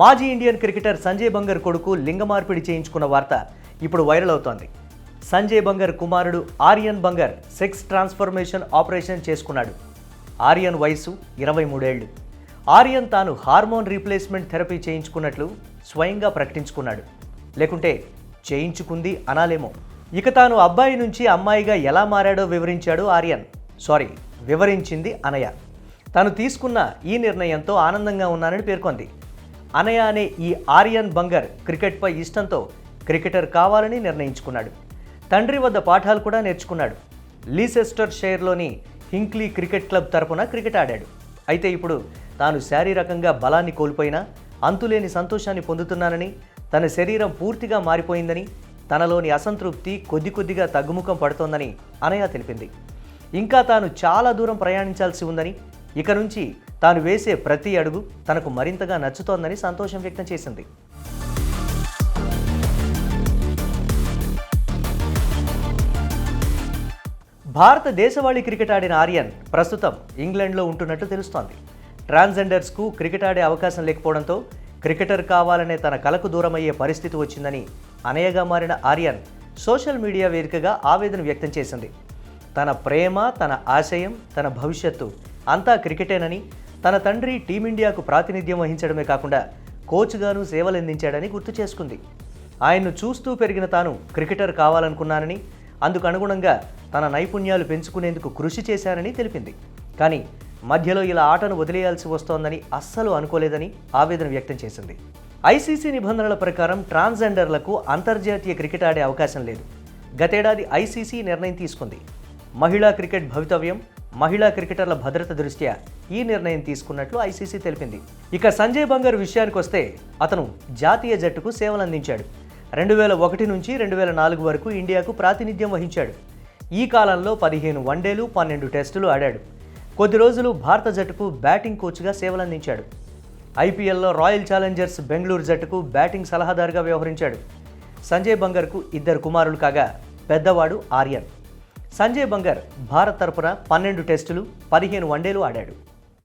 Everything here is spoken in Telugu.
మాజీ ఇండియన్ క్రికెటర్ సంజయ్ బంగర్ కొడుకు లింగ మార్పిడి చేయించుకున్న వార్త ఇప్పుడు వైరల్ అవుతోంది. సంజయ్ బంగర్ కుమారుడు Aryan Bangar sex transformation operation చేసుకున్నాడు. ఆర్యన్ వయసు ఇరవై మూడేళ్ళు ఆర్యన్ తాను హార్మోన్ రీప్లేస్మెంట్ థెరపీ చేయించుకున్నట్లు స్వయంగా ప్రకటించుకున్నాడు. లేకుంటే చేయించుకుంది అనాలేమో. ఇక తాను అబ్బాయి నుంచి అమ్మాయిగా ఎలా మారాడో వివరించాడు ఆర్యన్. సారీ వివరించింది అనయ తాను తీసుకున్న ఈ నిర్ణయంతో ఆనందంగా ఉన్నానని పేర్కొంది. అనయ అనే ఈ ఆర్యన్ బంగర్ క్రికెట్పై ఇష్టంతో క్రికెటర్ కావాలని నిర్ణయించుకున్నాడు. తండ్రి వద్ద పాఠాలు కూడా నేర్చుకున్నాడు. లీసెస్టర్ షేర్లోని హింక్లీ క్రికెట్ క్లబ్ తరపున క్రికెట్ ఆడాడు. అయితే ఇప్పుడు తాను శారీరకంగా బలాన్ని కోల్పోయినా అంతులేని సంతోషాన్ని పొందుతున్నానని తన శరీరం పూర్తిగా మారిపోయిందని తనలోని అసంతృప్తి కొద్ది కొద్దిగా తగ్గుముఖం పడుతోందని అనయ తెలిపింది. ఇంకా తాను చాలా దూరం ప్రయాణించాల్సి ఉందని ఇక నుంచి తాను వేసే ప్రతి అడుగు తనకు మరింతగా నచ్చుతోందని సంతోషం వ్యక్తం చేసింది. భారత దేశవాళీ క్రికెట్ ఆడిన ఆర్యన్ ప్రస్తుతం ఇంగ్లాండ్లో ఉంటున్నట్లు తెలుస్తోంది. ట్రాన్స్జెండర్స్కు క్రికెట్ ఆడే అవకాశం లేకపోవడంతో క్రికెటర్ కావాలనే తన కలకు దూరమయ్యే పరిస్థితి వచ్చిందని అనయగా మారిన ఆర్యన్ సోషల్ మీడియా వేదికగా ఆవేదన వ్యక్తం చేసింది. తన ప్రేమ తన ఆశయం తన భవిష్యత్తు అంతా క్రికెటేనని తన తండ్రి టీమిండియాకు ప్రాతినిధ్యం వహించడమే కాకుండా కోచ్గాను సేవలందించాడని గుర్తు చేసుకుంది. ఆయన్ను చూస్తూ పెరిగిన తాను క్రికెటర్ కావాలనుకున్నానని అందుకు అనుగుణంగా తన నైపుణ్యాలు పెంచుకునేందుకు కృషి చేశానని తెలిపింది. కానీ మధ్యలో ఇలా ఆటను వదిలేయాల్సి వస్తోందని అస్సలు అనుకోలేదని ఆవేదన వ్యక్తం చేసింది. ఐసీసీ నిబంధనల ప్రకారం ట్రాన్స్జెండర్లకు అంతర్జాతీయ క్రికెట్ ఆడే అవకాశం లేదు. గతేడాది ఐసీసీ నిర్ణయం తీసుకుంది. మహిళా క్రికెట్ భవితవ్యం మహిళా క్రికెటర్ల భద్రత దృష్ట్యా ఈ నిర్ణయం తీసుకున్నట్లు ఐసీసీ తెలిపింది. ఇక సంజయ్ బంగర్ విషయానికి వస్తే అతను జాతీయ జట్టుకు సేవలందించాడు. రెండు వేల ఒకటి నుంచి రెండు వేల నాలుగు వరకు ఇండియాకు ప్రాతినిధ్యం వహించాడు. ఈ కాలంలో పదిహేను వన్డేలు పన్నెండు టెస్టులు ఆడాడు. కొద్ది రోజులు భారత జట్టుకు బ్యాటింగ్ కోచ్గా సేవలందించాడు. ఐపీఎల్లో రాయల్ ఛాలెంజర్స్ బెంగళూరు జట్టుకు బ్యాటింగ్ సలహాదారుగా వ్యవహరించాడు. సంజయ్ బంగర్కు ఇద్దరు కుమారులు కాగా పెద్దవాడు ఆర్యన్. సంజయ్ బంగర్ భారత్ తరపున పన్నెండు టెస్టులు పదిహేను వన్డేలు ఆడాడు.